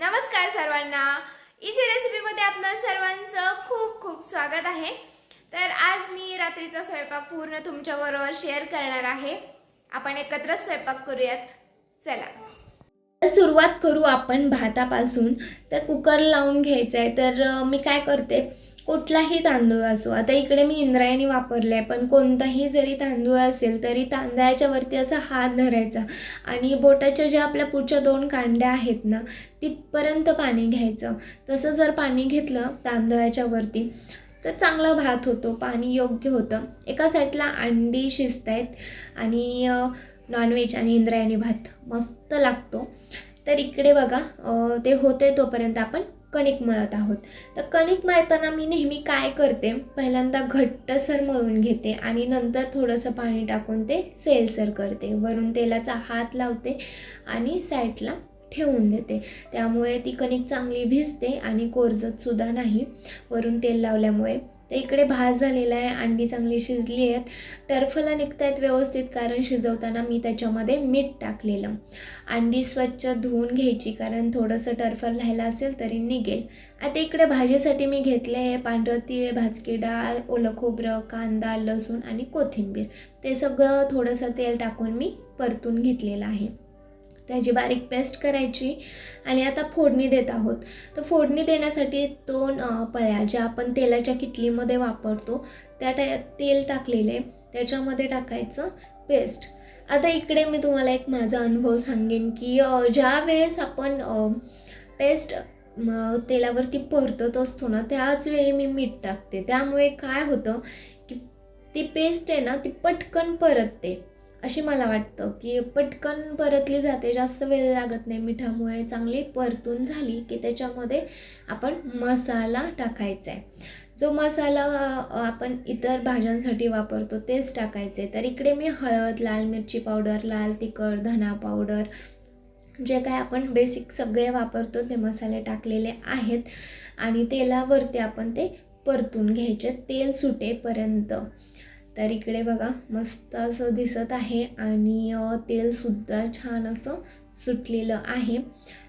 नमस्कार सर्वांना. इझी रेसिपीमध्ये आपलं सर्वांचं खूप खूप स्वागत आहे. तर आज मी रात्रीचा स्वयंपाक पूर्ण तुमच्याबरोबर शेअर करणार आहे. आपण एकत्रच स्वयंपाक करूयात. चला. सुरुवात करू आपण भातापासून. तर कुकर लावून घ्यायचं आहे तर मी काय करते? कुठलाही तांदूळ असो आता इकडे मी इंद्रायणी वापरले आहे पण कोणताही जरी तांदूळ असेल तरी तांदळाच्या वरती असा हात धरायचा आणि बोटाच्या ज्या आपल्या पुढच्या दोन कांड्या आहेत ना तिथपर्यंत पाणी घ्यायचं. तसं जर पाणी घेतलं तांदळाच्या वरती तर चांगला भात होतो पाणी योग्य होतं. एका साईडला अंडी शिजत आहेत आणि नॉनव्हेज आणि इंद्रायणी भात मस्त लागतो. तर इकडे बघा ते होते तोपर्यंत आपण कणिक मळत आहोत. तर कणिक मळताना मी नेहमी काय करते? पहिल्यांदा घट्टसर मळून घेते आणि नंतर थोडंसं पाणी टाकून ते सेलसर करते. वरून तेलाचा हात लावते आणि साईडला ठेवून देते. त्यामुळे ती कणिक चांगली भिजते आणि कोरजत सुद्धा नाही. वरून तेल लावल्यामुळे तर इकडे भात झालेला आहे अंडी चांगली शिजली आहेत. टर्फला निघत आहेत व्यवस्थित कारण शिजवताना मी त्याच्यामध्ये मीठ टाकलेलं. अंडी स्वच्छ धुवून घ्यायची कारण थोडंसं टर्फल राहिलं असेल तरी निघेल. आता इकडे भाजीसाठी मी घेतले आहे पांढरं तीळ भाजकी डाळ ओलं खोबरं कांदा लसूण आणि कोथिंबीर. ते सगळं थोडंसं तेल टाकून मी परतून घेतलेलं आहे. त्याची बारीक पेस्ट करायची आणि आता फोडणी देत आहोत. तर फोडणी देण्यासाठी दोन पळ्या ज्या आपण तेलाच्या किटलीमध्ये वापरतो त्या टा तेल टाकलेले त्याच्यामध्ये टाकायचं पेस्ट. आता इकडे मी तुम्हाला एक माझा अनुभव सांगेन की ज्या वेळेस आपण पेस्ट तेलावरती परतत असतो ना त्याच वेळी मी मीठ टाकते. त्यामुळे काय होतं की ती पेस्ट आहे ना ती पटकन परतते. अशी मला वाटतं की पटकन परतली जाते जास्त वेळ लागत नाही. मिठामुळे चांगली परतून झाली की त्याच्यामध्ये आपण मसाला टाकायचा आहे. जो मसाला आपण इतर भाज्यांसाठी वापरतो तेच टाकायचे तर इकडे मी हळद लाल मिरची पावडर लाल तिखट धना पावडर जे काय आपण बेसिक सगळे वापरतो ते मसाले टाकलेले आहेत आणि तेलावरती आपण ते परतून घ्यायचे. तेल सुटेपर्यंत. तर इकडे बघा मस्त असं दिसत आहे आणि तेलसुद्धा छान असं सुटलेलं आहे.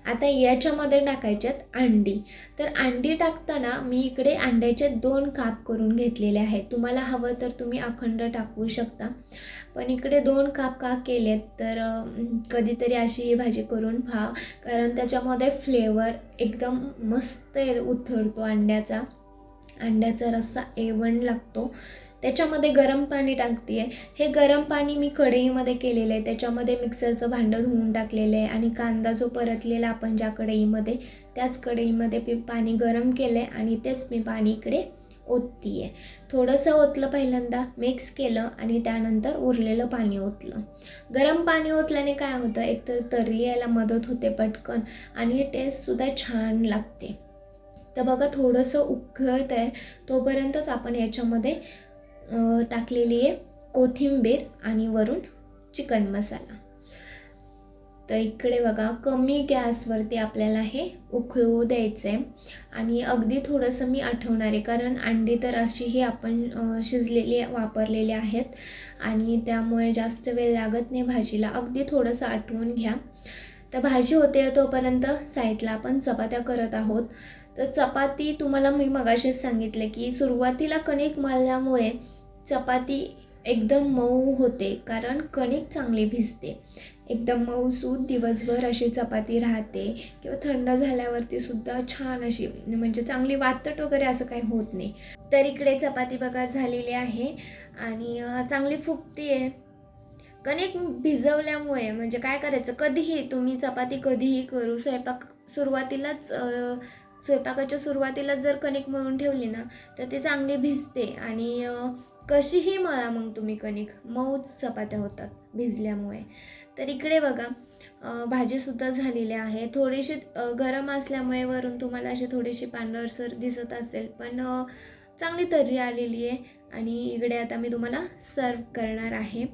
आता याच्यामध्ये टाकायच्यात अंडी. तर अंडी टाकताना मी इकडे अंड्याचे दोन काप करून घेतलेले आहेत. तुम्हाला हवं तर तुम्ही अखंड टाकू शकता. पण इकडे दोन काप का केलेत? तर कधीतरी अशी ही भाजी करून पहा. कारण त्याच्यामध्ये फ्लेवर एकदम मस्त उथळतो अंड्याचा. अंड्याचा रस्सा एवण लागतो. त्याच्यामध्ये गरम पाणी टाकते आहे हे गरम पाणी मी कढईमध्ये केलेलं आहे. त्याच्यामध्ये मिक्सरचं भांडं धुवून टाकलेलं आहे आणि कांदा जो परतलेला आपण ज्या कढईमध्ये त्याच कढईमध्ये मी पाणी गरम केलं आहे आणि तेच मी पाणी इकडे ओतती आहे थोडंसं ओतलं पहिल्यांदा मिक्स केलं आणि त्यानंतर उरलेलं पाणी ओतलं. गरम पाणी ओतल्याने काय होतं? एकतर तर्री यायला मदत होते पटकन आणि टेस्टसुद्धा छान लागते. तर बघा थोडंसं उकळत आहे तोपर्यंतच आपण याच्यामध्ये टाकलेली आहे कोथिंबीर आणि वरून चिकन मसाला. तर इकडे बघा कमी गॅसवरती आपल्याला हे उकळू द्यायचं आहे आणि अगदी थोडंसं मी आठवणार आहे कारण अंडी तर अशी ही आपण शिजलेली वापरलेली आहेत. आणि त्यामुळे जास्त वेळ लागत नाही भाजीला. अगदी थोडंसं आठवून घ्या. तर भाजी होते तोपर्यंत साईडला आपण चपात्या करत आहोत. तर चपाती तुम्हाला मी मगाशीच सांगितले की सुरुवातीला कणिक मळल्यामुळे चपाती एकदम मऊ होते कारण कणिक चांगली भिजते. एकदम मऊसूद दिवसभर अशी चपाती राहते किंवा थंड झाल्यावरती सुद्धा छान अशी म्हणजे चांगली वातट वगैरे असं काही होत नाही. तर इकडे चपाती बघा झालेली आहे आणि चांगली फुगती आहे कणिक भिजवल्यामुळे म्हणजे काय करायचं? कधीही तुम्ही चपाती कधीही करू स्वयंपाक सुरुवातीलाच स्वयंपाकाच्या सुरुवातीला जर कणिक मळून ठेवली ना तर ती चांगली भिजते. आणि कशीही मळा मग तुम्ही कणिक. मऊच चपात्या होतात भिजल्यामुळे. तर इकडे बघा भाजीसुद्धा झालेली आहे थोडीशी गरम असल्यामुळे वरून तुम्हाला अशी थोडीशी पांढरसर दिसत असेल पण चांगली तर्री आलेली आहे. आणि इकडे आता मी तुम्हाला सर्व करणार आहे.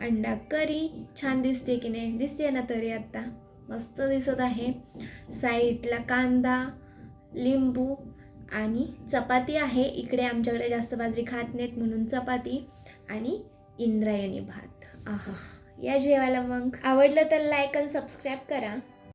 अंडा करी छान दिसते की नाही? दिसते ना तरी आत्ता मस्त दिसत आहे. साईडला कांदा लिंबू आणि चपाती आहे. इकडे आमच्याकडे जास्त बाजरी खात नाहीत म्हणून चपाती आणि इंद्रायणी भात. आहा या जेवायला मग. आवडलं तर लाईक आणि सबस्क्राईब करा.